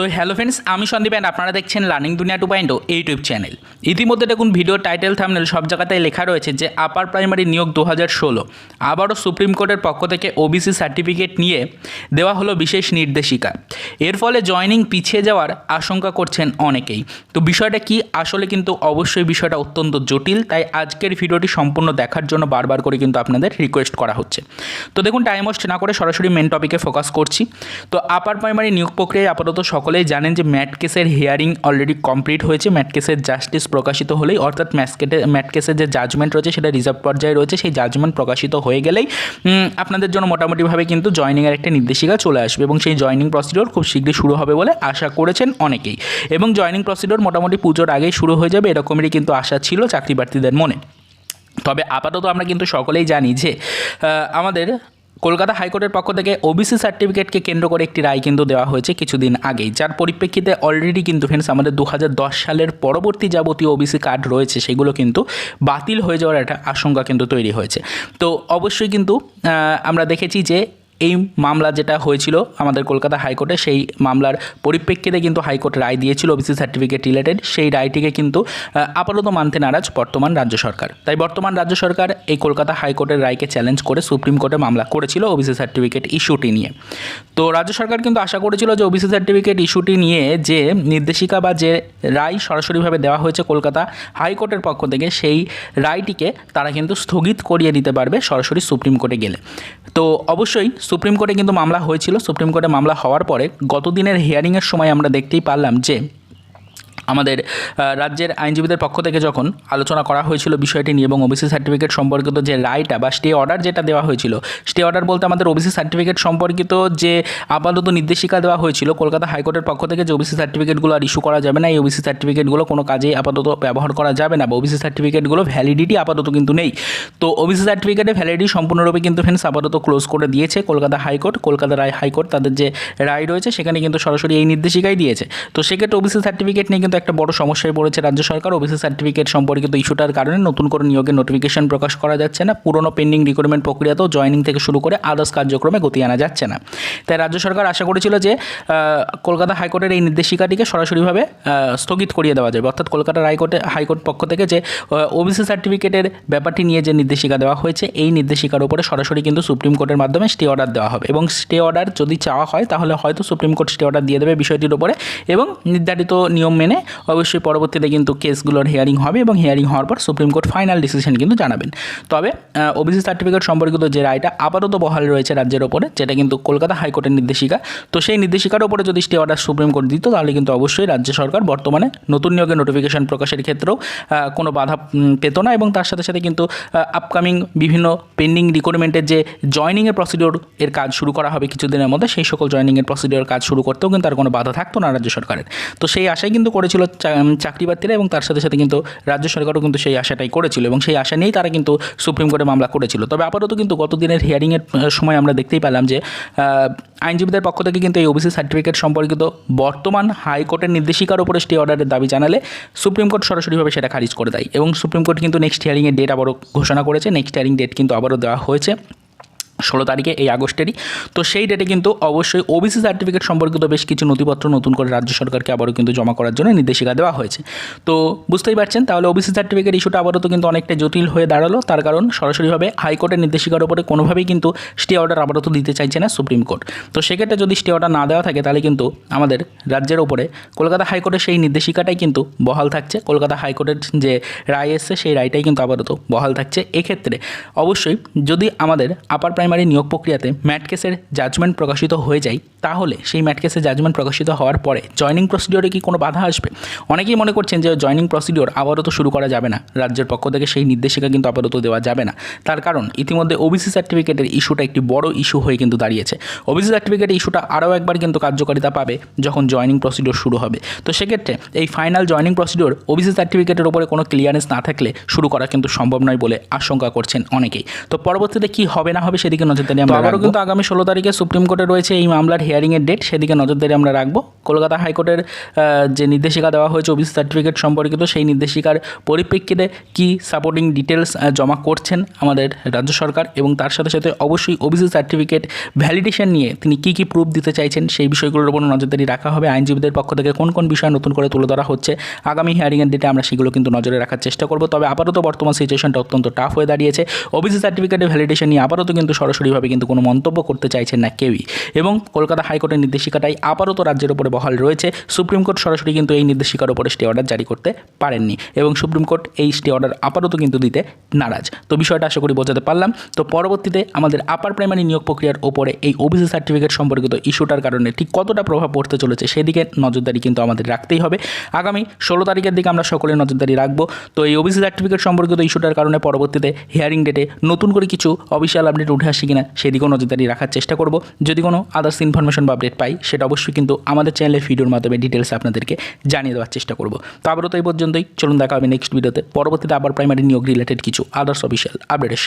তো hello friends আমি Sandeep and আপনারা দেখছেন লার্নিং দুনিয়া টু পয়েন্ট ইউটিউব চ্যানেল ইতিমধ্যে দেখুন ভিডিও টাইটেল থামনেল সব জায়গাতেই লেখা রয়েছে যে আপার প্রাইমারি নিয়োগ দু হাজার ষোলো। আবারও সুপ্রিম কোর্টের পক্ষ থেকে ওবিসি সার্টিফিকেট নিয়ে দেওয়া হলো বিশেষ নির্দেশিকা। এর ফলে জয়নিং পিছিয়ে যাওয়ার আশঙ্কা করছেন অনেকেই। তো বিষয়টা কি? আসলে কিন্তু অবশ্যই বিষয়টা অত্যন্ত জটিল, তাই আজকের ভিডিওটি সম্পূর্ণ দেখার জন্য বারবার করে কিন্তু আপনাদের রিকোয়েস্ট করা হচ্ছে। তো দেখুন টাইম ওয়েস্ট না করে সরাসরি মেন টপিকে ফোকাস করছি। তো আপার প্রাইমারি নিয়োগ প্রক্রিয়ায় আপাতত সকলেই জানেন যে ম্যাট কেসের হিয়ারিং অলরেডি কমপ্লিট হয়েছে। ম্যাট কেসের জাস্টিস প্রকাশিত হলেই, অর্থাৎ ম্যাসকেটে ম্যাট কেসের যে জাজমেন্ট রয়েছে, সেটা রিজার্ভ পর্যায়ে রয়েছে। সেই জাজমেন্ট প্রকাশিত হয়ে গেলেই আপনাদের জন্য মোটামুটিভাবে কিন্তু জয়নিংয়ের একটা নির্দেশিকা চলে আসবে এবং সেই জয়নিং প্রসিডিওর খুব শীঘ্রই শুরু হবে বলে আশা করেছেন অনেকেই। এবং জয়নিং প্রসিডিওর মোটামুটি পুজোর আগেই শুরু হয়ে যাবে, এরকমেরই কিন্তু আশা ছিল চাকরি প্রার্থীদের মনে। তবে আপাতত আমরা কিন্তু সকলেই জানি যে আমাদের কলকাতা হাইকোর্টের পক্ষ থেকে ওবিসি সার্টিফিকেটকে কেন্দ্র করে একটি রায় কিন্তু দেওয়া হয়েছে কিছুদিন আগেই, যার পরিপ্রেক্ষিতে অলরেডি কিন্তু ফ্রেন্ডস আমাদের দু হাজার দশ সালের পরবর্তী যাবতীয় ওবিসি কার্ড রয়েছে, সেগুলো কিন্তু বাতিল হয়ে যাওয়ার একটা আশঙ্কা কিন্তু তৈরি হয়েছে। তো অবশ্যই কিন্তু আমরা দেখেছি যে এই মামলা যেটা হয়েছিল আমাদের কলকাতা হাইকোর্টে, সেই মামলার পরিপ্রেক্ষিতে কিন্তু হাইকোর্ট রায় দিয়েছিল ওবিসি সার্টিফিকেট রিলেটেড। সেই রায়টিকে কিন্তু আপাতত মানতে নারাজ বর্তমান রাজ্য সরকার। তাই বর্তমান রাজ্য সরকার এই কলকাতা হাইকোর্টের রায়কে চ্যালেঞ্জ করে সুপ্রিম কোর্টে মামলা করেছিল ওবিসি সার্টিফিকেট ইস্যুটি নিয়ে। তো রাজ্য সরকার কিন্তু আশা করেছিল যে ওবিসি সার্টিফিকেট ইস্যুটি নিয়ে যে নির্দেশিকা বা যে রায় সরাসরিভাবে দেওয়া হয়েছে কলকাতা হাইকোর্টের পক্ষ থেকে, সেই রায়টিকে তারা কিন্তু স্থগিত করিয়ে দিতে পারবে সরাসরি সুপ্রিম কোর্টে গেলে। তো অবশ্যই সুপ্রিম কোর্টে কিন্তু মামলা হয়েছিল। সুপ্রিম কোর্টে মামলা হওয়ার পরে গত দিনের হিয়ারিংয়ের সময় আমরা দেখতেই পারলাম যে আমাদের রাজ্যের আইনজীবীদের পক্ষ থেকে যখন আলোচনা করা হয়েছিল বিষয়টি নিয়ে এবং ওবিসি সার্টিফিকেট সম্পর্কিত যে রায়টা বা স্টে অর্ডার যেটা দেওয়া হয়েছিল, স্টে অর্ডার বলতে আমাদের ওবিসি সার্টিফিকেট সম্পর্কিত যে আপাতত নির্দেশিকা দেওয়া হয়েছিল, কলকাতা হাইকোর্টের পক্ষ থেকে যে ওবিসি সার্টিফিকেটগুলো আর ইস্যু করা যাবে না, এই ওবিসি সার্টিফিকেটগুলো কোনো কাজে আপাতত ব্যবহার করা যাবে না বা ওবিসি সার্টিফিকেটগুলো ভ্যালিডিটি আপাতত কিন্তু নেই। তো ওবিসি সার্টিফিকেটের ভ্যালিডিটি সম্পূর্ণরূপে কিন্তু ফ্রেন্ডস আপাতত ক্লোজ করে দিয়েছে কলকাতা হাইকোর্ট, কলকাতা রায় হাইকোর্ট তাদের যে রায় রয়েছে সেখানে কিন্তু সরাসরি এই নির্দেশিকাই দিয়েছে। তো সেক্ষেত্রে ওবিসি সার্টিফিকেট নিয়ে কিন্তু একটা বড় সমস্যায় পড়েছে রাজ্য সরকার। ওবিসি সার্টিফিকেট সম্পর্কিত ইস্যুটার কারণে নতুন করে নিয়োগের নোটিফিকেশন প্রকাশ করা যাচ্ছে না। পুরনো পেন্ডিং রিক্রুটমেন্ট প্রক্রিয়াতেও জয়নিং থেকে শুরু করে আদার্স কার্যক্রমে গতি আনা যাচ্ছে না। তাই রাজ্য সরকার আশা করেছিল যে কলকাতা হাইকোর্টের এই নির্দেশিকাটিকে সরাসরিভাবে স্থগিত করিয়ে দেওয়া যাবে। অর্থাৎ কলকাতার হাইকোর্টে, হাইকোর্ট পক্ষ থেকে যে ওবিসি সার্টিফিকেটের ব্যাপারটি নিয়ে যে নির্দেশিকা দেওয়া হয়েছে, এই নির্দেশিকার উপরে সরাসরি কিন্তু সুপ্রিম কোর্টের মাধ্যমে স্টে অর্ডার দেওয়া হবে। এবং স্টে অর্ডার যদি চাওয়া হয়, তাহলে হয়তো সুপ্রিম কোর্ট স্টে অর্ডার দিয়ে দেবে বিষয়টির উপরে। এবং নির্ধারিত নিয়ম মেনে অবশ্যই পরবর্তীতে কিন্তু কেসগুলোর হিয়ারিং হবে এবং হিয়ারিং হওয়ার পর সুপ্রিম কোর্ট ফাইনাল ডিসিশন কিন্তু জানাবেন। তবে ওবিসি সার্টিফিকেট সম্পর্কিত যে রায়টা আপাতত বহাল রয়েছে রাজ্যের ওপরে, যেটা কিন্তু কলকাতা হাইকোর্টের নির্দেশিকা, তো সেই নির্দেশিকার উপরে যদি স্টে অর্ডার সুপ্রিম কোর্ট দিত, তাহলে কিন্তু অবশ্যই রাজ্য সরকার বর্তমানে নতুন নিয়োগের নোটিফিকেশন প্রকাশের ক্ষেত্রেও কোনো বাধা পেত না এবং তার সাথে সাথে কিন্তু আপকামিং বিভিন্ন পেন্ডিং রিক্রুটমেন্টের যে জয়নিংয়ের প্রসিডিওর এর কাজ শুরু করা হবে কিছুদিনের মধ্যে, সেই সকল জয়নিংয়ের প্রসিডিওর কাজ শুরু করতেও কিন্তু আর কোনো বাধা থাকতো না রাজ্য সরকারের। তো সেই আশাই কিন্তু করেছিল উম, চাকরি প্রার্থীরা এবং তার সাথে সাথে কিন্তু রাজ্য সরকারও কিন্তু সেই আশাটাই করেছিল এবং সেই আশা নিয়েই তারা কিন্তু সুপ্রিম কোর্টে মামলা করেছিল। তবে আপাতত কিন্তু গত দিনের হিয়ারিংয়ের সময় আমরা দেখতেই পেলাম যে আইনজীবীদের পক্ষ থেকে কিন্তু এই ওবিসি সার্টিফিকেট সম্পর্কিত বর্তমান হাইকোর্টের নির্দেশিকার উপরে স্টে অর্ডারের দাবি জানালে সুপ্রিম কোর্ট সরাসরিভাবে সেটা খারিজ করে দেয় এবং সুপ্রিম কোর্ট কিন্তু নেক্সট হিয়ারিংয়ের ডেট আবারও ঘোষণা করেছে। নেক্সট হিয়ারিং ডেট কিন্তু আবারও দেওয়া হয়েছে। ষোলো তারিখে এই আগস্টেরই। তো সেই ডেটে কিন্তু অবশ্যই ওবিসি সার্টিফিকেট সম্পর্কিত বেশ কিছু নথিপত্র নতুন করে রাজ্য সরকারকে আবারও কিন্তু জমা করার জন্য নির্দেশিকা দেওয়া হয়েছে। তো বুঝতেই পারছেন, তাহলে ওবিসি সার্টিফিকেট ইস্যুটা আবারও তো কিন্তু অনেকটা জটিল হয়ে দাঁড়াল। তার কারণ সরাসরিভাবে হাইকোর্টের নির্দেশিকার উপরে কোনোভাবেই কিন্তু স্টে অর্ডার আবারও তো দিতে চাইছে না সুপ্রিম কোর্ট। তো সেক্ষেত্রে যদি স্টে অর্ডার না দেওয়া থাকে, তাহলে কিন্তু আমাদের রাজ্যের ওপরে কলকাতা হাইকোর্টের সেই নির্দেশিকাটাই কিন্তু বহাল থাকছে। কলকাতা হাইকোর্টের যে রায় এসছে, সেই রায়টাই কিন্তু আপাতত বহাল থাকছে। এক্ষেত্রে অবশ্যই যদি আমাদের আপার প্রাইমারি নিয়োগ প্রক্রিয়াতে ম্যাট কেসের জাজমেন্ট প্রকাশিত হয়ে যায়, তাহলে সেই ম্যাট কেসের জাজমেন্ট প্রকাশিত হওয়ার পরে জয়নিং প্রসিডিওরে কি কোনো বাধা আসবে? অনেকেই মনে করছেন যে জয়নিং প্রসিডিওর আবারও তো শুরু করা যাবে না। রাজ্যের পক্ষ থেকে সেই নির্দেশিকা কিন্তু আপাতত দেওয়া যাবে না। তার কারণ ইতিমধ্যে ওবিসি সার্টিফিকেটের ইস্যুটা একটি বড় ইস্যু হয়ে কিন্তু দাঁড়িয়েছে। ওবিসি সার্টিফিকেটের ইস্যুটা আরও একবার কিন্তু কার্যকারিতা পাবে যখন জয়নিং প্রসিডিওর শুরু হবে। তো সেক্ষেত্রে এই ফাইনাল জয়নিং প্রসিডিওর ওবিসি সার্টিফিকেটের উপরে কোনো ক্লিয়ারেন্স না থাকলে শুরু করা কিন্তু সম্ভব নয় বলে আশঙ্কা করছেন অনেকেই। তো পরবর্তীতে কী হবে না হবে সেদিকে সেদিকে নজরদারি আমরা আবারও কিন্তু আগামী ষোলো তারিখে সুপ্রিম কোর্টে রয়েছে এই মামলার হিয়ারিংয়ের ডেট সেদিকে নজরদারি আমরা রাখব। কলকাতা হাইকোর্টের যে নির্দেশিকা দেওয়া হয়েছে ওবিসি সার্টিফিকেট সম্পর্কিত সেই নির্দেশিকার পরিপ্রেক্ষিতে কি সাপোর্টিং ডিটেলস জমা করছেন আমাদের রাজ্য সরকার এবং তার সাথে সাথে অবশ্যই ওবিসি সার্টিফিকেট ভ্যালিডেশন নিয়ে তিনি কী কী প্রুফ দিতে চাইছেন সেই বিষয়গুলোর উপর নজরদারি রাখা হবে। আইনজীবীদের পক্ষ থেকে কোন কোন বিষয় নতুন করে তুলে ধরা হচ্ছে আগামী হিয়ারিংয়ের ডেটে আমরা সেগুলো কিন্তু নজরে রাখার চেষ্টা করব। তবে আপাতত বর্তমান সিচুয়েশনটা অত্যন্ত টাফ হয়ে দাঁড়িয়েছে। ওবিসি সার্টিফিকেটের ভ্যালিডেশন নিয়ে আপাতত কিন্তু সরাসরিভাবে কিন্তু কোনো মন্তব্য করতে চাইছেন না কেউই। এবং কলকাতা হাইকোর্টের নির্দেশিকাটাই আপাতত রাজ্যের উপরে বহাল রয়েছে। সুপ্রিম কোর্ট সরাসরি কিন্তু এই নির্দেশিকার উপরে স্টে অর্ডার জারি করতে পারেননি এবং সুপ্রিম কোর্ট এই স্টে অর্ডার আপাতত কিন্তু দিতে নারাজ। তো বিষয়টা আশা করি বোঝাতে পারলাম। তো পরবর্তীতে আমাদের আপার প্রাইমারি নিয়োগ প্রক্রিয়ার ওপরে এই ওবিসি সার্টিফিকেট সম্পর্কিত ইস্যুটার কারণে ঠিক কতটা প্রভাব পড়তে চলেছে সেদিকে নজরদারি কিন্তু আমাদের রাখতেই হবে। আগামী ষোলো তারিখের দিকে আমরা সকলে নজরদারি রাখব। তো এই ওবিসি সার্টিফিকেট সম্পর্কিত ইস্যুটার কারণে পরবর্তীতে হিয়ারিং ডেটে নতুন করে কিছু অফিসিয়াল আপডেট উঠে আসে। কিনা সেদিকেও নজরদারি রাখার চেষ্টা করব। যদি কোনো আদার্স ইনফরমেশন বা আপডেট পাই, সেটা অবশ্যই কিন্তু আমাদের চ্যানেলের ভিডিওর মাধ্যমে ডিটেলস আপনাদেরকে জানিয়ে দেওয়ার চেষ্টা করব। তো আবারও তো এই পর্যন্তই। চলুন দেখা হবে নেক্সট ভিডিওতে পরবর্তীতে আবার প্রাইমারি নিয়োগ রিলেটেড কিছু আদার্স অফিসিয়াল আপডেটের